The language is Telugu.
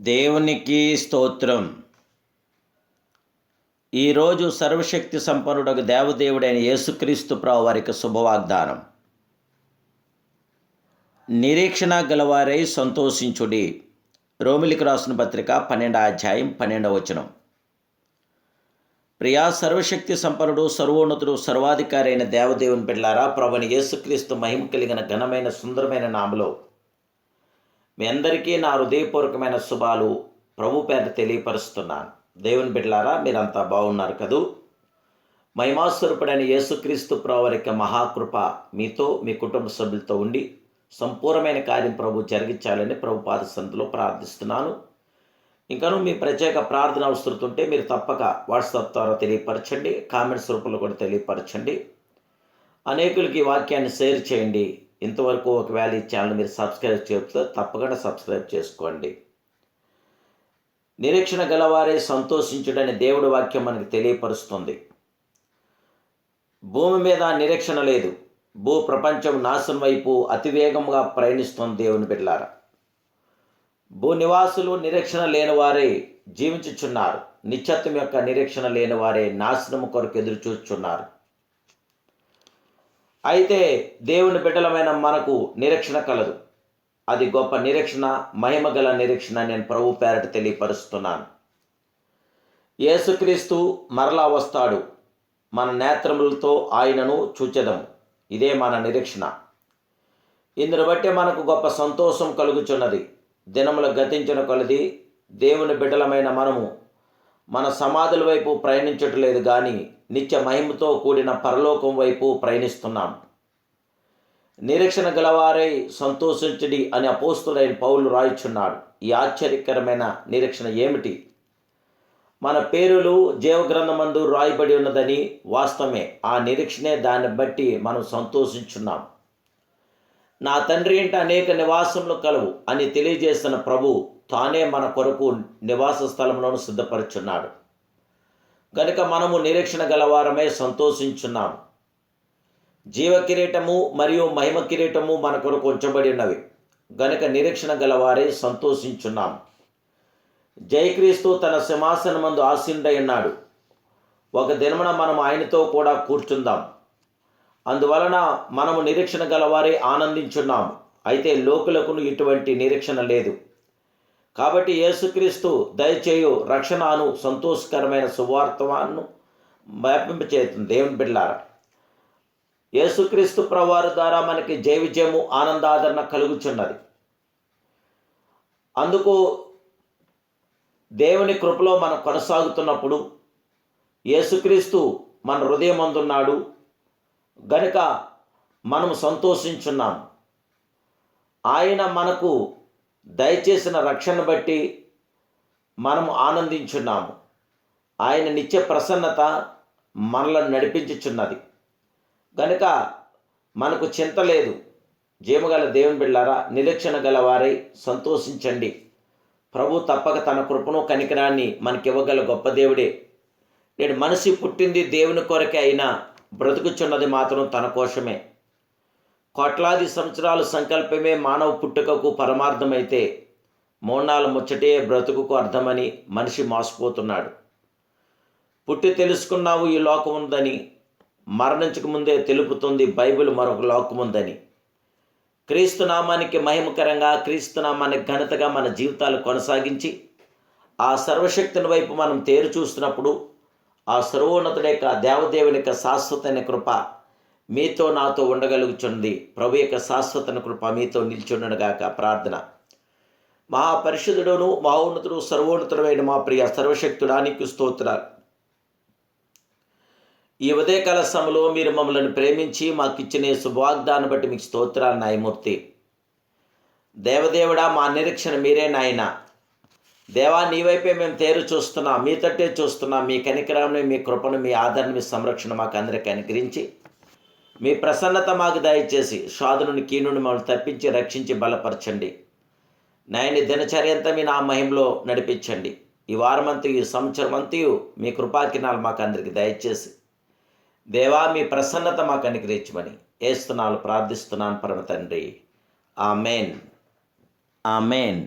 దేవునికి స్తోత్రం. ఈరోజు సర్వశక్తి సంపన్నుడకు దేవదేవుడైన యేసుక్రీస్తు ప్రావు వారికి శుభవాగ్దానం. నిరీక్షణ గలవారై సంతోషించుడి. రోమిలికి రాసిన పత్రిక పన్నెండవ అధ్యాయం పన్నెండవ వచనం. ప్రియా సర్వశక్తి సంపన్నుడు సర్వోన్నతుడు సర్వాధికారి అయిన దేవదేవుని బిడ్లారా ప్రభుని యేసుక్రీస్తు మహిమ కలిగిన ఘనమైన సుందరమైన నామలో మీ అందరికీ నా హృదయపూర్వకమైన శుభాలు. ప్రభు పేర తెలియపరుస్తున్నాను. దేవుని బిడ్డలారా మీరంతా బాగున్నారు కదూ? మహిమాస్వరూపుడైన యేసుక్రీస్తు ప్రవరిక మహాకృప మీతో మీ కుటుంబ సభ్యులతో ఉండి సంపూర్ణమైన కార్యం ప్రభు జరిగించాలని ప్రభు పాదసంధిలో ప్రార్థిస్తున్నాను. ఇంకను మీ ప్రత్యేక ప్రార్థన అవసరుతుంటే మీరు తప్పక వాట్సాప్ ద్వారా తెలియపరచండి కామెంట్స్ రూపంలో కూడా తెలియపరచండి. అనేకులకి ఈ వాక్యాన్ని షేర్ చేయండి. ఇంతవరకు ఒకవేళ ఈ ఛానల్ మీరు సబ్స్క్రైబ్ చేస్తే తప్పకుండా సబ్స్క్రైబ్ చేసుకోండి. నిరీక్షణ గలవారే సంతోషించుడని దేవుడి వాక్యం మనకు తెలియపరుస్తుంది. భూమి మీద నిరీక్షణ లేదు. భూ ప్రపంచం నాశనం వైపు అతివేగంగా ప్రయాణిస్తుంది దేవుని బిడ్డలారా. భూ నివాసులు నిరీక్షణ లేని వారే జీవించుచున్నారు. నిత్యత్వం యొక్క నిరీక్షణ లేని వారే నాశనం కొరకు ఎదురు చూస్తున్నారు అయితే దేవుని బిడ్డలమైన మనకు నిరీక్షణ కలదు. అది గొప్ప నిరీక్షణ మహిమ గల నిరీక్షణ నేను ప్రభు పేరట తెలియపరుస్తున్నాను. యేసుక్రీస్తు మరలా వస్తాడు. మన నేత్రములతో ఆయనను చూచెదము. ఇదే మన నిరీక్షణ. ఇందును బట్టి మనకు గొప్ప సంతోషం కలుగుచున్నది. దినముల గతించిన కొలది దేవుని బిడ్డలమైన మనము మన సమాధుల వైపు ప్రయాణించట్లేదు కానీ నిత్య మహిమతో కూడిన పరలోకం వైపు ప్రయాణిస్తున్నాం. నిరీక్షణ గలవారై సంతోషించడి అని అపోస్తుడైన పౌలు రాయిచున్నాడు. ఈ ఆశ్చర్యకరమైన నిరీక్షణ ఏమిటి? మన పేరులు జీవగ్రంథమందు రాయబడి ఉన్నదని వాస్తవమే. ఆ నిరీక్షణే దాన్ని బట్టి మనం సంతోషించున్నాం. నా తండ్రి ఇంట అనేక నివాసములు కలవు అని తెలియజేసిన ప్రభు తానే మన కొరకు నివాస స్థలంలోను సిద్ధపరుచున్నాడు. గనుక మనము నిరీక్షణ గలవారమే సంతోషించున్నాము. జీవ కిరీటము మరియు మహిమ కిరీటము మన కొరకు ఉంచబడి ఉన్నవి గనుక నిరీక్షణ గలవారే సంతోషించున్నాం. జయక్రీస్తు తన సింహాసనమందు ఆసీనుడై ఉన్నాడు. ఒక దినమున మనం ఆయనతో కూడా కూర్చుందాం. అందువలన మనము నిరీక్షణ గలవారే ఆనందించున్నాం. అయితే లోకులకు ఇటువంటి నిరీక్షణ లేదు. కాబట్టి యేసుక్రీస్తు దయచేయు రక్షణను సంతోషకరమైన సువార్తవాన్ని వ్యాపింపచేస్తుంది దేవుని బిడ్డారా యేసుక్రీస్తు ప్రవారు ద్వారా మనకి జయ విజయము ఆనందాదరణ కలుగుచున్నది. అందుకు దేవుని కృపలో మనం కొనసాగుతున్నప్పుడు యేసుక్రీస్తు మన హృదయం అందున్నాడు గనుక మనం సంతోషించున్నాం. ఆయన మనకు దయచేసిన రక్షణ బట్టి మనం ఆనందించున్నాము. ఆయన నిత్య ప్రసన్నత మనలను నడిపించుచున్నది. కనుక మనకు చింత లేదు. జీమగల దేవుని బిళ్ళారా నిరీక్షణ గల వారై సంతోషించండి. ప్రభు తప్పక తన కృపను కనికరాన్ని మనకివ్వగల గొప్ప దేవుడే. నేడు మనిషి పుట్టింది దేవుని కొరకే అయినా బ్రతుకుచున్నది మాత్రం తన కోసమే. కోట్లాది సంవత్సరాల సంకల్పమే మానవ పుట్టుకకు పరమార్థమైతే మోనాల ముచ్చటే బ్రతుకుకు అర్థమని మనిషి మోసపోతున్నాడు. పుట్టి తెలుసుకున్నావు ఈ లోకం ఉందని మరణించక ముందే తెలుపుతుంది బైబిల్ మరొక లోకం ఉందని క్రీస్తునామానికి మహిమకరంగా క్రీస్తునామానికి ఘనతగా మన జీవితాలు కొనసాగించి ఆ సర్వశక్తిని వైపు మనం తేరు చూస్తున్నప్పుడు ఆ సర్వోన్నతుడి యొక్క దేవదేవుని యొక్క శాశ్వతమైన కృప మీతో నాతో ఉండగలుగుచున్నది ప్రభు యొక్క శాశ్వతన కృప మీతో నిల్చుండగాక ప్రార్థన. మహాపరిషుదుడును మహోన్నతుడు సర్వోన్నతుడమైన మా ప్రియ సర్వశక్తుడానికి స్తోత్రాలు. ఈ ఉదయకాల సమయంలో మీరు మమ్మల్ని ప్రేమించి మాకు ఇచ్చిన శుభవాగ్దాన్ని బట్టి మీకు స్తోత్రాలు న్యాయమూర్తి. దేవదేవుడా మా నిరీక్షణ మీరే నాయన. దేవా నీ వైపే మేము తేరు చూస్తున్నాం మీ తట్టే చూస్తున్నాం. మీ కనికరాన్ని మీ కృపను మీ ఆదరణ మీ సంరక్షణ మాకు అందరికీ అనుగ్రహించి మీ ప్రసన్నత మాకు దయచేసి సాధుని కీనుని మమ్మల్ని తప్పించి రక్షించి బలపరచండి. నాయని దినచర్య అంతా మీ నా మహిమలో నడిపించండి. ఈ వారమంతయు ఈ సంవత్సరం అంతయు మీ కృపాకినాలు మాకు అందరికి దయచేసి దేవా మీ ప్రసన్నత మాకు అనుగ్రహించమని ఏస్తున్నాను ప్రార్థిస్తున్నాను పరమ తండ్రి. Amen. Amen.